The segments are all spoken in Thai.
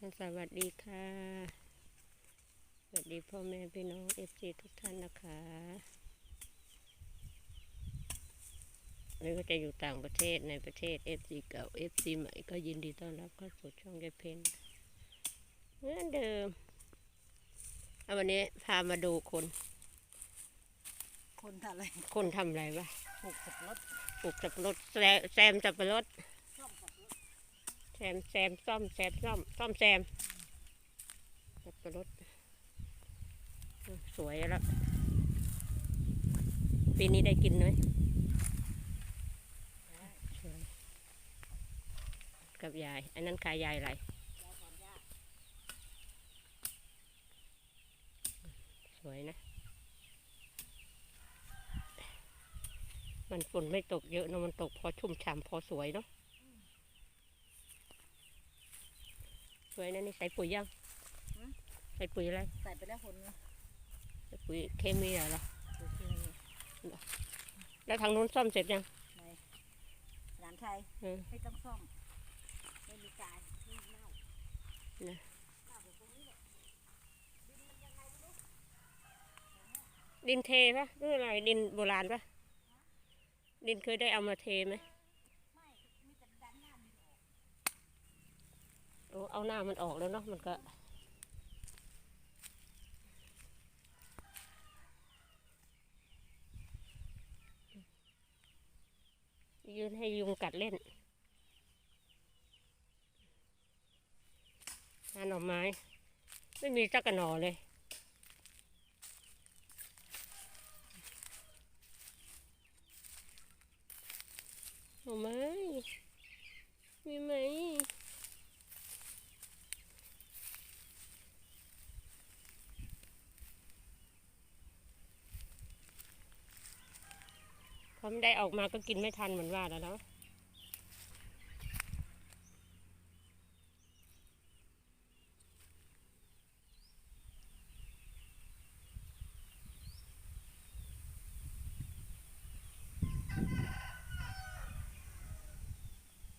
สวัสดีค่ะ สวัสดีพ่อแม่พี่น้องเอฟซีทุกท่านนะคะไม่ว่าจะอยู่ต่างประเทศในประเทศเอฟซีเก่าเอฟซีใหม่ก็ยินดีต้อนรับเข้าสู่ช่องยายเพนเหมือนเดิมเอาวันนี้พามาดูคน คนทำอะไรคนทำอะไรวะปลูกสับปะรดปลูกสับปะรดแซแซมสับปะรด ซ่อมสับปะรด แซมแซมซ่อมแซมซ่อมซ่อมแซมสับปะรดสวยแล้วปีนี้ได้กินไหมกับยาย อันนั้นขายยายอะไรสวยนะ มันฝนไม่ตกเยอะนะมันตกพอชุ่มฉ่ำพอสวยเนาะ วยนะนี่ใส่ปุ๋ยยังใส่ปุ๋ยอะไรใส่ไปแล้วคนนึงใส่ปุ๋ยเคมีเหรอดูทีนี้แล้วทางนู้นซ่อมเสร็จยังในหลานไทยเออไม่ต้องซ่อมไม่มีกายไม่เน่านะเน่าอยู่ตรงนี้แหละดินมันยังไงไม่รู้ดินเทปะหรืออะไรดินโบราณปะดินเคยได้เอามาเทไหมไม่มีแต่ดันหน้าดินออก โอ้ เอาหน้ามันออกแล้วเนาะมันก็ยืนให้ยุงกัดเล่นหาหน่อไม้ ไม่มีจักกระหน่อเลย หน่อไม้ มีไหม ไม่ได้ออกมาก็กินไม่ทันเหมือนว่าแล้วเนาะ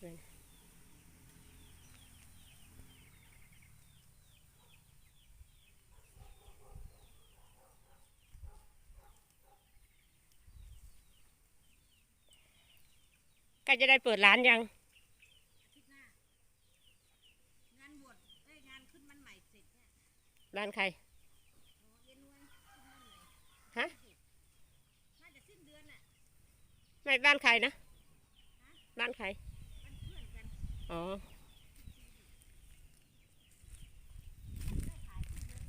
ป็นใก ล้จะได้เปิดร้านยังอาทิตย์หน้างานบวชเอ้ยงานขึ้นมันใหม่เสร็จเนี่ยร้านใครโอ้เย็นวันขึ้นมันใหม่ฮะน่าจะสิ้นเดือนน่ะไม่บ้านใครนะบ้านใครมันเพื่อนกัน อ๋อ ได้ขายสิ้นเดือน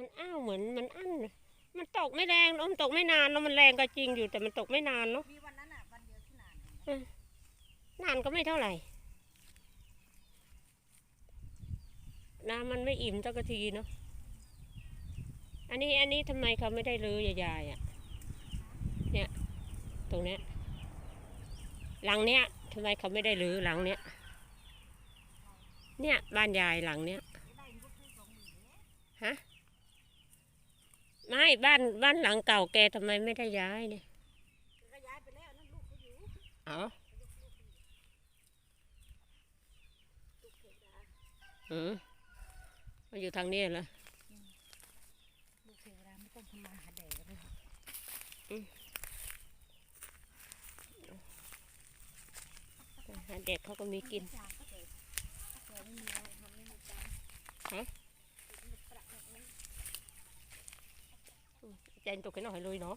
มันอ้าวเหมือนมันอั้นน่ะมันตกไม่แรงเนอะมันตกไม่นานเนอะมันแรงก็จริงอยู่แต่มันตกไม่นานเนาะมีวันนั้นอะวันเดียวที่นานนานก็ไม่เท่าไหร่ น้ำมันไม่อิ่มสักทีเนาะอันนี้อันนี้ทำไมเขาไม่ได้รื้อยายๆอะเนี่ย ตรงเนี้ย หลังเนี้ยทำไมเขาไม่ได้รื้อหลังเนี้ย เนี่ยบ้านยายหลังเนี้ย ไม่ได้ลูกให้สองหมื่นเลย ฮะ ไม่บ้านบ้านหลังเก่าแกทำไมไม่ได้ย้ายเนี่ยก็ย้ายไปแล้วนั่นลูกเขาอยู่อ๋อลูกเขยดาอืมมาอยู่ทางนี้เหรอลูกเทวดาไม่ต้องทำมาหาแดกเลยหาเด็กเขาก็มีกินจา ใจตกกันหน่อยเลยเนาะ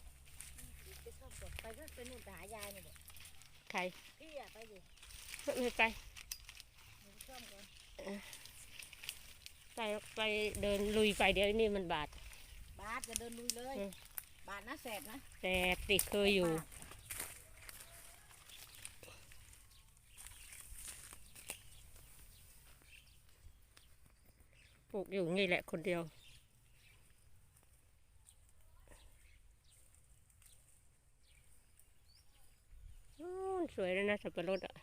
ไปซ่อมก่อนไปก็ไปนู่นไปหายายนี่แหละใครพี่อะไปดิไม่ไปไปไปเดินลุยไปเดี๋ยวนี้มันบาด บาสจะเดินลุยเลย บาสนะแสบนะแต่ติดเคยอยู่ปลูกอยู่นี่แหละคนเดียวโอ้ สวยเลยนะสับปะรดอะ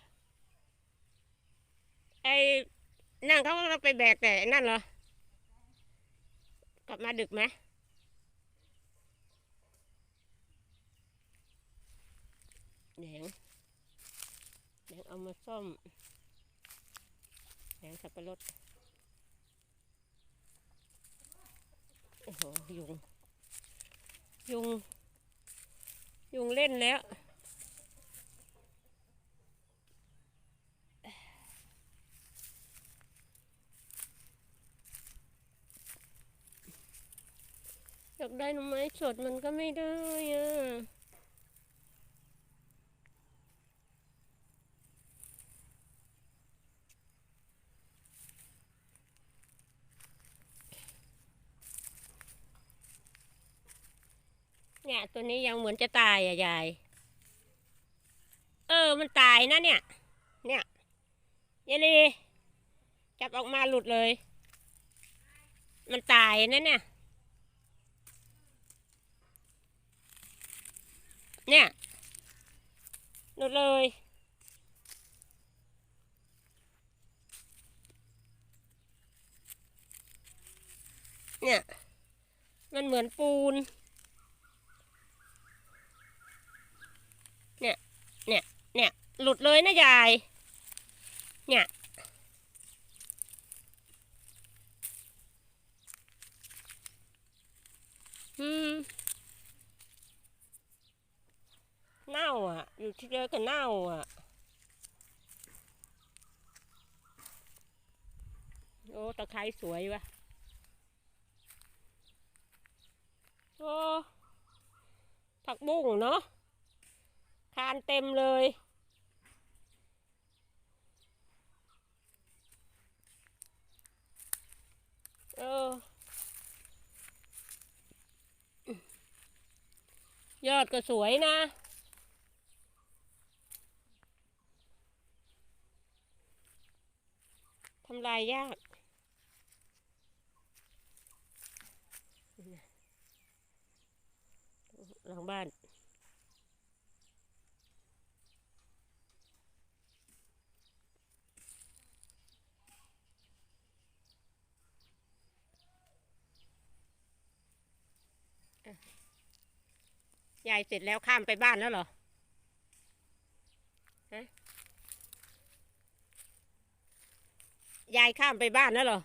อ้นั่งเขาก็ไปแบกแต่นั่นเหรอกลับมาดึกไหมแหนงแหนงเอามาซ่อมแหนงสับปะรดโอ้โหยุง ยุง ยุงเล่นแล้ว อยากได้หน่อไม้สดมันก็ไม่ได้อะเนี่ยตัวนี้ยังเหมือนจะตายอะยาย เออ มันตายนะเนี่ย เนี่ยยายลีจับออกมาหลุดเลย มันตายนะเนี่ย เนี่ยหลุดเลยเนี่ย มันเหมือนปูน เนี่ย เนี่ย เนี่ย หลุดเลยนะยาย เนี่ย อืม เน่า อะอกับเน่าอะ โอ้ตะไคร้สวยวะโอ้ผักบุ้งเนาะคานเต็มเลยเออยอดก็สวยนะ ทำลา ยยาก หลังบ้าน ยายเสร็จแล้วข้ามไปบ้านแล้วเหรอ ฮะ ยายข้ามไปบ้านแล้วเหรอ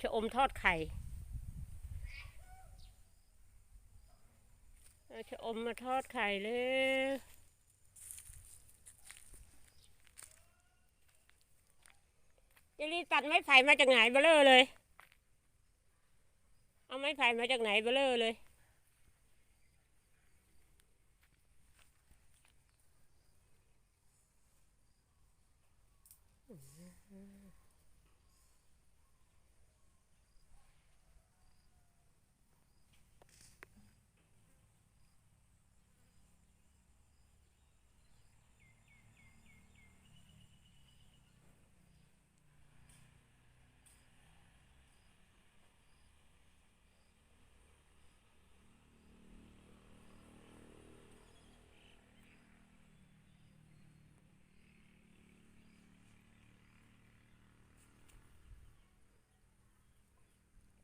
ชะอมทอดไข่เอาชะอมมาทอดไข่เลย จะรีตัดไม้ไผ่มาจากไหนเบลเลอเลย เอาไม้ไผ่มาจากไหนเบลเลอเลย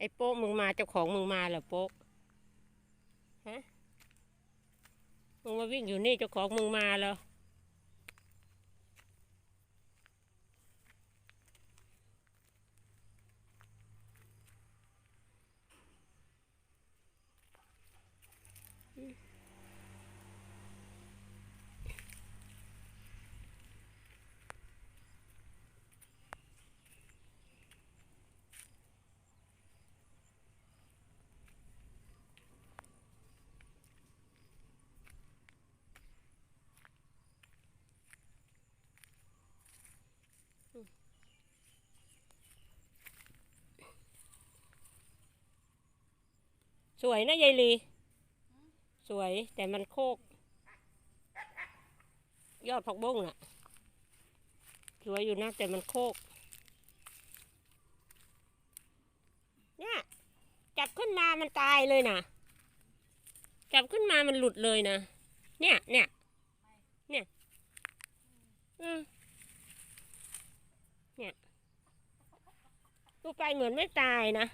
ไอ้โป๊กมึงมาเจ้าของมึงมาเหรอโป๊กฮะมึงมาวิ่งอยู่นี่เจ้าของมึงมาเหรอ สวยนะยายลี สวยแต่มันโคก ยอดผักบุ้งน่ะ สวยอยู่นะแต่มันโคก เนี่ย จับขึ้นมามันตายเลยนะจับขึ้นมามันหลุดเลยนะ เนี่ยเนี่ยเนี่ยอืมเนี่ยดูไปเหมือนไม่ตายนะ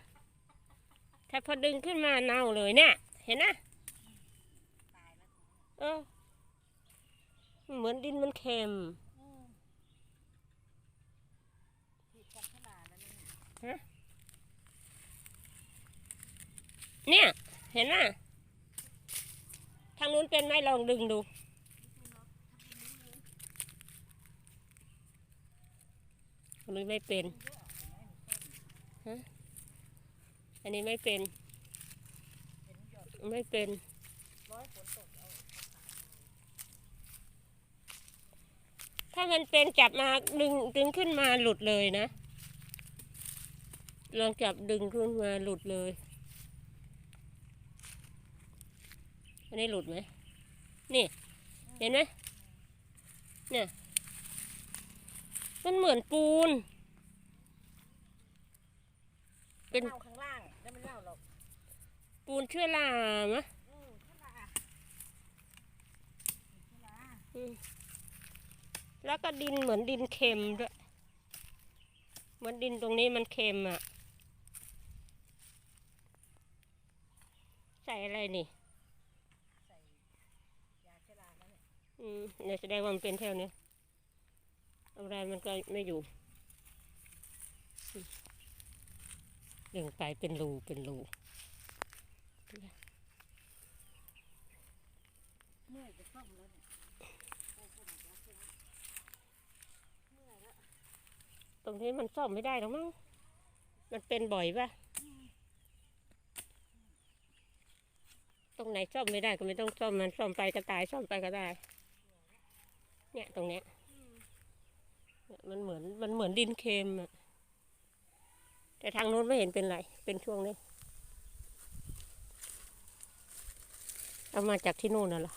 แต่พอดึงขึ้นมาเน่าเลยเนี่ย เห็นนะเออเหมือนดินมันเค็มเนี่ย เห็นนะทางนู้นเป็นไหมลองดึงดูอันนี้ไม่เป็นฮะ อันนี้ไม่เป็นไม่เป็นถ้ามันเป็นจับมาดึงดึงขึ้นมาหลุดเลยนะ ลองจับดึงขึ้นมาหลุดเลย อันนี้หลุดไหม นี่ เห็นไหมเนี่ย มันเหมือนปูน เป็น ปูนเชื้อรามะอืมขนาดขนาดอืมแล้วก็ดินเหมือนดินเค็มด้วย เหมือนดินตรงนี้มันเค็มอะ ใส่อะไรนี่ใส่ยาชราแล้วเนี่ยอืมเนี่ยแสดงว่ามันเป็นแถวเนี้ยอะไรมันก็ไม่อยู่อืมดึงไปเป็นรูเป็นรู เมื่อยจะซ่อมแล้วเนี่ยตรงนี้มันซ่อมไม่ได้หรอกมั้ง มันเป็นบ่อยปะตรงไหนซ่อมไม่ได้ก็ไม่ต้องซ่อมมันซ่อมไปก็ตายซ่อมไปก็ได้ เนี่ยตรงเนี้ยเนี่ยมันเหมือนมันเหมือนดินเค็มอะแต่ทางโน้นไม่เห็นเป็นไร เป็นช่วงนี้ เอามาจากที่นู่นน่ะเหรอ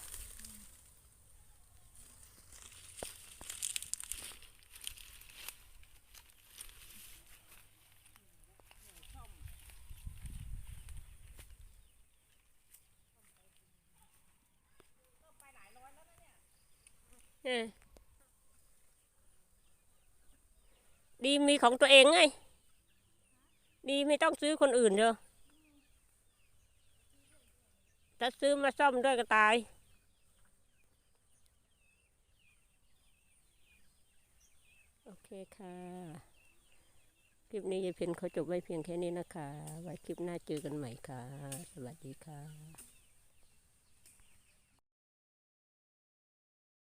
ไปหลายร้อยแล้วนะเนี่ยเออดีมีของตัวเองไง ดีไม่ต้องซื้อคนอื่นเด้อ ถ้าซื้อมาซ่อมด้วยก็ตาย โอเคค่ะ คลิปนี้ยายเพนเขาจบไว้เพียงแค่นี้นะคะ ไว้คลิปหน้าเจอกันใหม่ค่ะ สวัสดีค่ะ